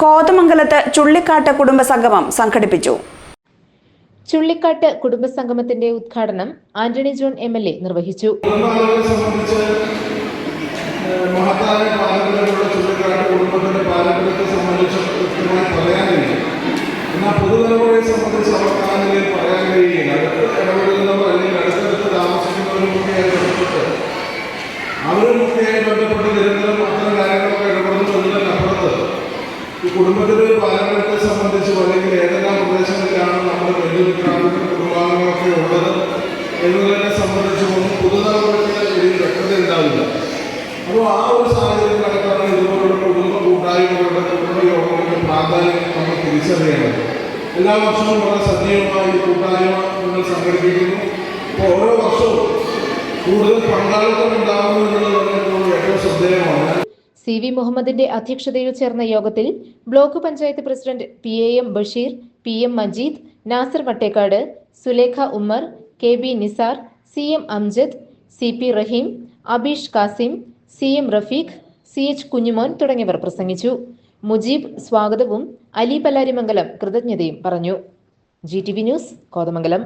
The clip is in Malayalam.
കോതമംഗലത്ത് ചുള്ളിക്കാട്ട് കുടുംബസംഗമം സംഘടിപ്പിച്ചു. ചുള്ളിക്കാട്ട് കുടുംബസംഗമത്തിന്റെ ഉദ്ഘാടനം Antony John M L A നിർവഹിച്ചു. മുഖ്യമായി മഹത്തായ പാരമ്പര്യമുള്ള ചുള്ളിക്കാട്ട് കുടുംബത്തിന്റെ പാരമ്പര്യത്തെ സംബന്ധിച്ച് കൃത്യമായി പറയാൻ കഴിയും. എന്നാൽ പുതുതലമുറയെ സംബന്ധിച്ച് അവർക്ക് ആ നിലയിൽ പറയാൻ കഴിയുകയില്ല അടുത്ത് ഇടപെടുന്നവർ അല്ലെങ്കിൽ അടുത്തടുത്ത് താമസിക്കുന്നവരുമൊക്കെയായി ബന്ധപ്പെട്ട് അവരുമൊക്കെയായി ബന്ധപ്പെട്ട് ഈ കുടുംബത്തിന്റെ ഒരു പാരമ്പര്യത്തെ സംബന്ധിച്ച് അല്ലെങ്കിൽ ഏതെല്ലാം പ്രദേശങ്ങളിലാണ് നമ്മുടെ ബന്ധുമിത്രാദികളും കുടുംബാംഗങ്ങളൊക്കെ ഉള്ളത് എന്നതിനെ സംബന്ധിച്ചും പുതുതലമുറയ്ക്ക് ഇതിൽ വ്യക്തത ഉണ്ടാവില്ല. അപ്പോൾ ആ ഒരു സാഹചര്യത്തിനകത്താണ് ഇതുപോലുള്ള കുടുംബ കൂട്ടായ്മകളുടെ കുടുംബ യോഗങ്ങളുടെ പ്രാധാന്യം നമ്മൾ തിരിച്ചറിയേണ്ടത് എല്ലാ വർഷവും വളരെ സജീവമായി കൂട്ടായ്മ നമ്മൾ സംഘടിപ്പിക്കുന്നു. അപ്പോൾ ഓരോ വർഷവും കൂടുതൽ പങ്കാളിത്തം ഉണ്ടാകുന്നു സി വി മുഹമ്മദിന്റെ അധ്യക്ഷതയിൽ ചേർന്ന യോഗത്തിൽ block panchayat president P A M Basheer P M Majeed Nasar Vattekkad Sulekha Ummer K B Nisar C M Amjad C P Raheem Abeesh Kasim C M Rafeeq C H Kunjumon തുടങ്ങിയവർ പ്രസംഗിച്ചു. മുജീബ് സ്വാഗതവും അലി പല്ലാരിമംഗലം കൃതജ്ഞതയും പറഞ്ഞു. G T V news Kothamangalam.